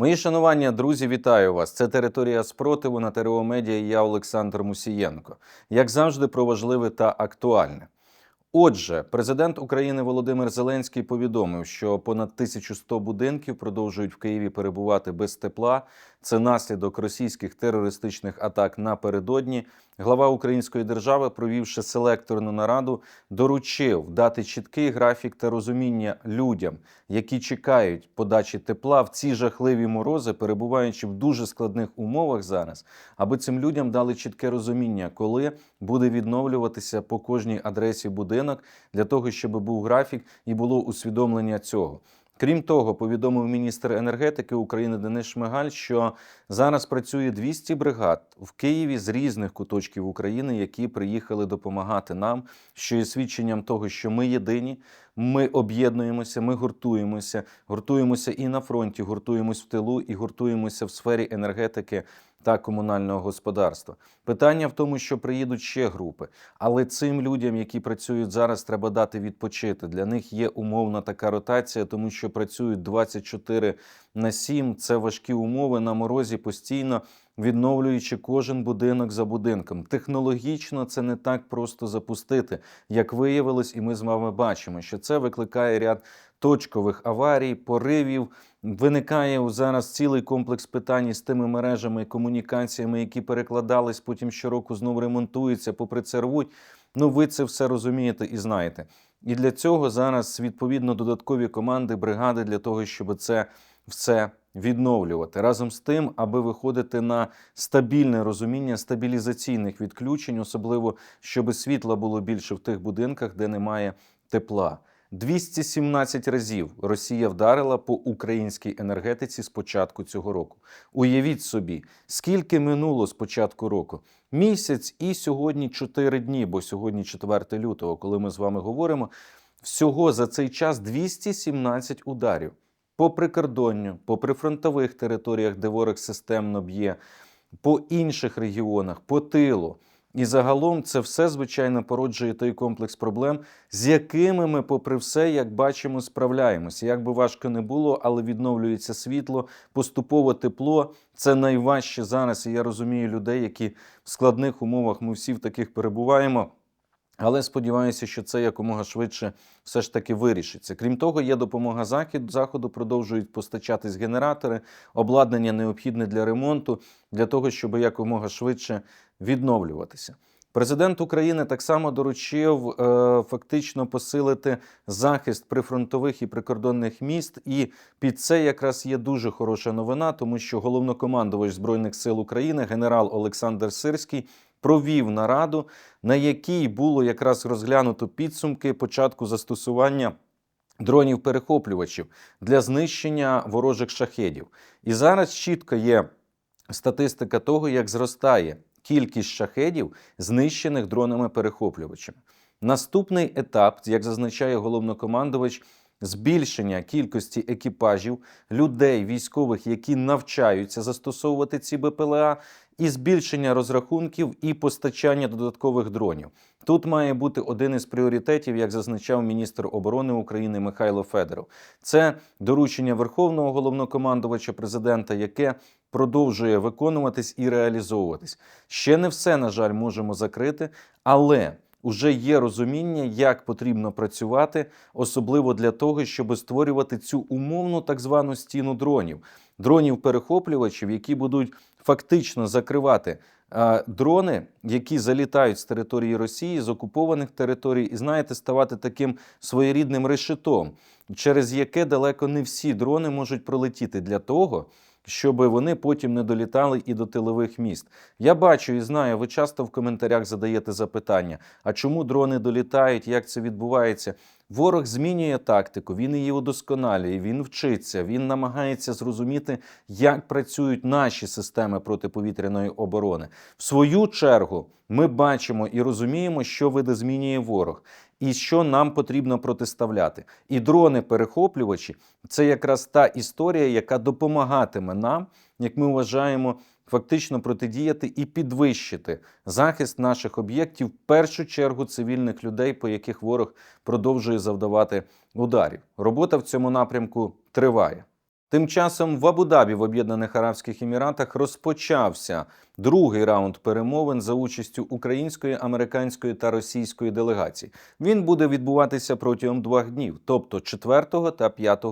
Мої шанування, друзі, вітаю вас. Це територія спротиву на ТРО Медіа. Я Олександр Мусієнко. Як завжди, про важливе та актуальне. Отже, президент України Володимир Зеленський повідомив, що понад 1100 будинків продовжують в Києві перебувати без тепла. Це наслідок російських терористичних атак напередодні. Глава Української держави, провівши селекторну нараду, доручив дати чіткий графік та розуміння людям, які чекають подачі тепла в ці жахливі морози, перебуваючи в дуже складних умовах зараз, аби цим людям дали чітке розуміння, коли буде відновлюватися по кожній адресі будинок, для того, щоб був графік і було усвідомлення цього. Крім того, повідомив міністр енергетики України Денис Шмигаль, що зараз працює 200 бригад в Києві з різних куточків України, які приїхали допомагати нам, що є свідченням того, що ми єдині, ми об'єднуємося, ми гуртуємося, гуртуємося і на фронті, гуртуємось в тилу, і гуртуємося в сфері енергетики та комунального господарства. Питання в тому, що приїдуть ще групи, але цим людям, які працюють зараз, треба дати відпочити. Для них є умовна така ротація, тому що працюють 24 на 7. Це важкі умови на морозі постійно. Відновлюючи кожен будинок за будинком, технологічно це не так просто запустити, як виявилось, і ми з вами бачимо, що це викликає ряд точкових аварій, поривів. Виникає зараз цілий комплекс питань з тими мережами, комунікаціями, які перекладались, потім щороку знову ремонтуються, попри це рвуть. Ну, ви це все розумієте і знаєте. І для цього зараз відповідно додаткові команди, бригади для того, щоб це все відновлювати разом з тим, аби виходити на стабільне розуміння стабілізаційних відключень, особливо щоб світла було більше в тих будинках, де немає тепла. 217 разів Росія вдарила по українській енергетиці з початку цього року. Уявіть собі, скільки минуло з початку року. Місяць і сьогодні 4 дні, бо сьогодні 4 лютого, коли ми з вами говоримо, всього за цей час 217 ударів по прикордонню, по прифронтових територіях, де ворог системно б'є, по інших регіонах, по тилу. І загалом це все, звичайно, породжує той комплекс проблем, з якими ми, попри все, як бачимо, справляємося. Як би важко не було, але відновлюється світло, поступово тепло. Це найважче зараз. І я розумію людей, які в складних умовах ми всі в таких перебуваємо. Але сподіваюся, що це якомога швидше все ж таки вирішиться. Крім того, є допомога захід заходу, продовжують постачатись генератори, обладнання необхідне для ремонту, для того, щоб якомога швидше відновлюватися. Президент України так само доручив е, фактично посилити захист прифронтових і прикордонних міст. І під це якраз є дуже хороша новина, тому що головнокомандувач збройних сил України, генерал Олександр Сирський, провів нараду, на якій було якраз розглянуто підсумки початку застосування. Дронів перехоплювачів для знищення ворожих шахедів. І зараз чітко є статистика того, як зростає кількість шахедів, знищених дронами-перехоплювачами. Наступний етап, як зазначає головнокомандувач, збільшення кількості екіпажів, людей, військових, які навчаються застосовувати ці БПЛА, і збільшення розрахунків і постачання додаткових дронів. Тут має бути один із пріоритетів, як зазначав міністр оборони України Михайло Федоров. Це доручення Верховного головнокомандувача президента, яке продовжує виконуватись і реалізовуватись. Ще не все, на жаль, можемо закрити, але Уже є розуміння, як потрібно працювати, особливо для того, щоб створювати цю умовну так звану стіну дронів, дронів-перехоплювачів, які будуть фактично закривати а, дрони, які залітають з території Росії, з окупованих територій, і знаєте, ставати таким своєрідним решетом, через яке далеко не всі дрони можуть пролетіти. Для того щоб вони потім не долітали і до тилових міст. Я бачу і знаю, ви часто в коментарях задаєте запитання: а чому дрони долітають, як це відбувається? Ворог змінює тактику, він її удосконалює, він вчиться, він намагається зрозуміти, як працюють наші системи протиповітряної оборони. В свою чергу ми бачимо і розуміємо, що видозмінює ворог і що нам потрібно протиставляти. І дрони-перехоплювачі це якраз та історія, яка допомагатиме нам, як ми вважаємо, фактично протидіяти і підвищити захист наших об'єктів, в першу чергу цивільних людей, по яких ворог продовжує завдавати ударів. Робота в цьому напрямку триває. Тим часом в Абу-Дабі в Об'єднаних Арабських Еміратах розпочався другий раунд перемовин за участю української, американської та російської делегацій. Він буде відбуватися протягом двох днів, тобто 4 та 5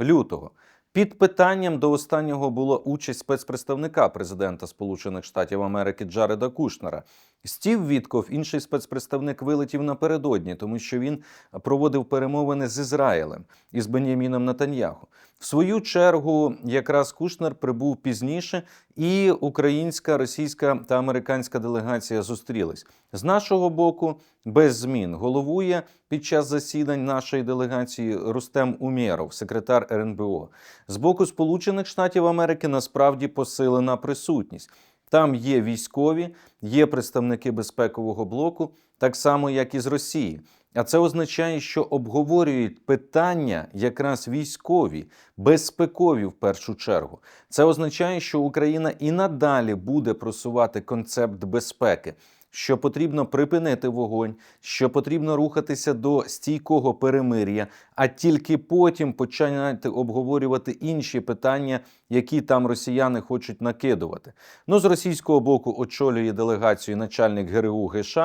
лютого. Під питанням до останнього була участь спецпредставника президента Сполучених Штатів Америки Джареда Кушнера. Стів Вітков, інший спецпредставник, вилетів напередодні, тому що він проводив перемовини з Ізраїлем і з Беняміном Натаньяху. В свою чергу, якраз Кушнер прибув пізніше, і українська, російська та американська делегація зустрілись. З нашого боку, без змін головує під час засідань нашої делегації Рустем Умєров, секретар РНБО. З боку Сполучених Штатів Америки насправді посилена присутність. Там є військові, є представники безпекового блоку, так само як і з Росії. А це означає, що обговорюють питання якраз військові, безпекові в першу чергу. Це означає, що Україна і надалі буде просувати концепт безпеки. Що потрібно припинити вогонь, що потрібно рухатися до стійкого перемир'я, а тільки потім починати обговорювати інші питання, які там росіяни хочуть накидувати. Ну з російського боку очолює делегацію начальник ГРУ ГШ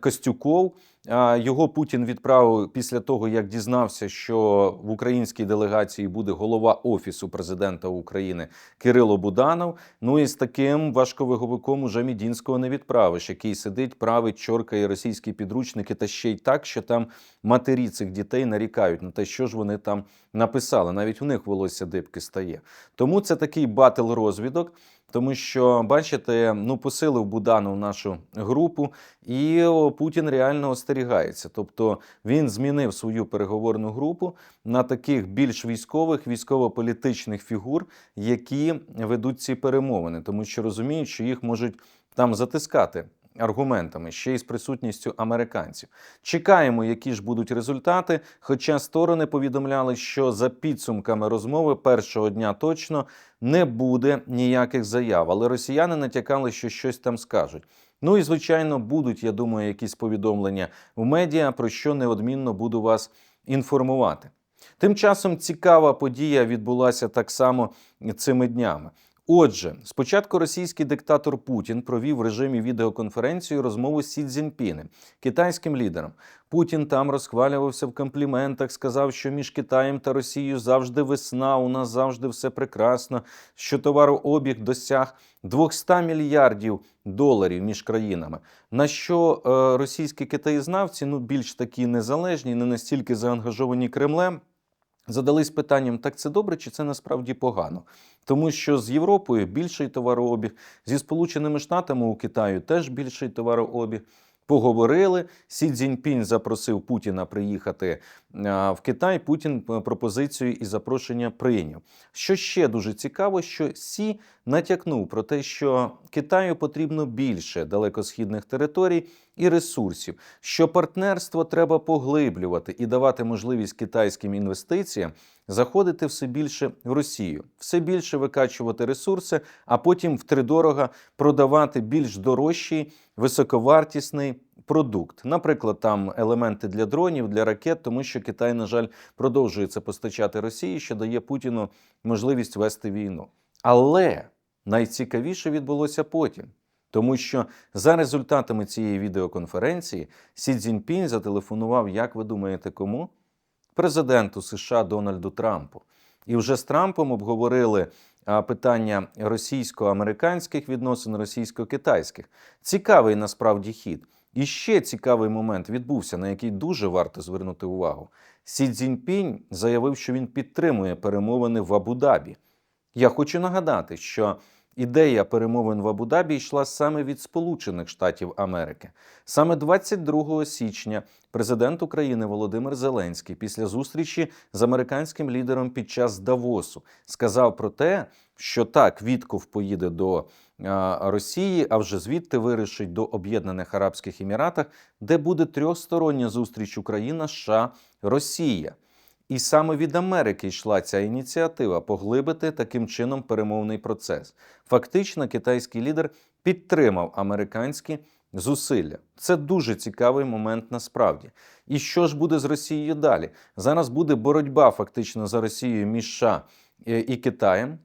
Костюков. Його Путін відправив після того, як дізнався, що в українській делегації буде голова офісу президента України Кирило Буданов. Ну і з таким важковиговиком уже Мідінського не відправиш, який сидить, править, чоркає російські підручники, та ще й так, що там матері цих дітей нарікають на те, що ж вони там написали. Навіть у них волосся дибки стає. Тому це такий батл розвідок. Тому що, бачите, ну посилив Будану нашу групу, і Путін реально остерігається. Тобто він змінив свою переговорну групу на таких більш військових, військово-політичних фігур, які ведуть ці перемовини, тому що розуміють, що їх можуть там затискати. Аргументами ще й з присутністю американців чекаємо, які ж будуть результати. Хоча сторони повідомляли, що за підсумками розмови першого дня точно не буде ніяких заяв, але росіяни натякали, що щось там скажуть. Ну і звичайно, будуть, я думаю, якісь повідомлення в медіа, про що неодмінно буду вас інформувати. Тим часом цікава подія відбулася так само цими днями. Отже, спочатку російський диктатор Путін провів в режимі відеоконференції розмову з Сі Цзіньпінем, китайським лідером. Путін там розхвалювався в компліментах, сказав, що між Китаєм та Росією завжди весна, у нас завжди все прекрасно. Що товарообіг досяг 200 мільярдів доларів між країнами. На що е, російські китаєзнавці, ну більш такі незалежні, не настільки заангажовані Кремлем. Задались питанням, так це добре чи це насправді погано? Тому що з Європою більший товарообіг, зі Сполученими Штатами у Китаю теж більший товарообіг. Поговорили. Сі Цзіньпінь запросив Путіна приїхати в Китай. Путін пропозицію і запрошення прийняв. Що ще дуже цікаво, що Сі натякнув про те, що Китаю потрібно більше далекосхідних територій і ресурсів, що партнерство треба поглиблювати і давати можливість китайським інвестиціям заходити все більше в Росію, все більше викачувати ресурси, а потім втридорога продавати більш дорожчий, високовартісний продукт. Наприклад, там елементи для дронів, для ракет, тому що Китай, на жаль, продовжує це постачати Росії, що дає Путіну можливість вести війну. Але найцікавіше відбулося потім. Тому що за результатами цієї відеоконференції Сі Цзіньпінь зателефонував, як ви думаєте, кому? Президенту США Дональду Трампу. І вже з Трампом обговорили питання російсько-американських відносин, російсько-китайських. Цікавий насправді хід. І ще цікавий момент відбувся, на який дуже варто звернути увагу. Сі Цзіньпінь заявив, що він підтримує перемовини в Абу-Дабі. Я хочу нагадати, що Ідея перемовин в Абу-Дабі йшла саме від Сполучених Штатів Америки. Саме 22 січня президент України Володимир Зеленський після зустрічі з американським лідером під час Давосу сказав про те, що так Вітков поїде до Росії, а вже звідти вирішить до Об'єднаних Арабських Еміратах, де буде трьохстороння зустріч Україна, США, Росія. І саме від Америки йшла ця ініціатива поглибити таким чином перемовний процес. Фактично, китайський лідер підтримав американські зусилля. Це дуже цікавий момент насправді. І що ж буде з Росією далі? Зараз буде боротьба фактично за Росією між США е, і Китаєм.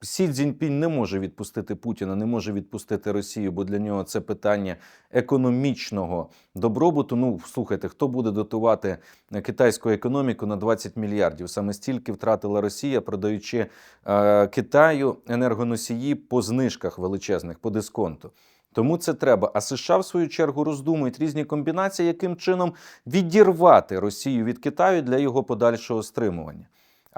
Сі Цзіньпінь не може відпустити Путіна, не може відпустити Росію, бо для нього це питання економічного добробуту. Ну, слухайте, хто буде дотувати китайську економіку на 20 мільярдів? Саме стільки втратила Росія, продаючи е, Китаю енергоносії по знижках величезних, по дисконту. Тому це треба. А США, в свою чергу, роздумують різні комбінації, яким чином відірвати Росію від Китаю для його подальшого стримування.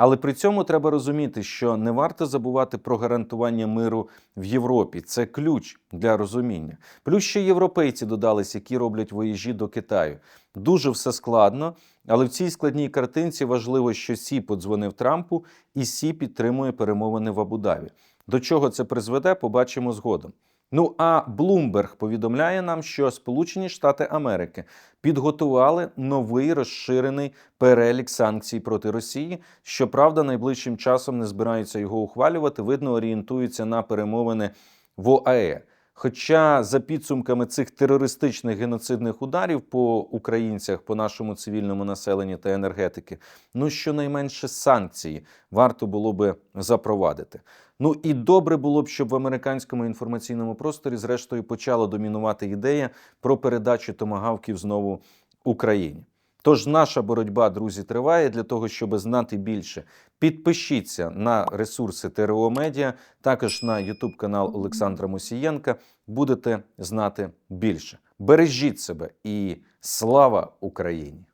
Але при цьому треба розуміти, що не варто забувати про гарантування миру в Європі. Це ключ для розуміння. Плюс ще європейці додались, які роблять воєжі до Китаю. Дуже все складно, але в цій складній картинці важливо, що Сі подзвонив Трампу, і Сі підтримує перемовини в Абу-Дабі. До чого це призведе, побачимо згодом. Ну а Блумберг повідомляє нам, що Сполучені Штати Америки підготували новий розширений перелік санкцій проти Росії. Щоправда, найближчим часом не збираються його ухвалювати. Видно, орієнтуються на перемовини в ОАЕ. Хоча за підсумками цих терористичних геноцидних ударів по українцях, по нашому цивільному населенню та енергетики, ну щонайменше санкції варто було би запровадити. Ну і добре було б, щоб в американському інформаційному просторі, зрештою, почала домінувати ідея про передачу томагавків знову Україні. Тож наша боротьба, друзі, триває для того, щоб знати більше. Підпишіться на ресурси ТРО Медіа, також на Ютуб канал Олександра Мусієнка. Будете знати більше. Бережіть себе і слава Україні!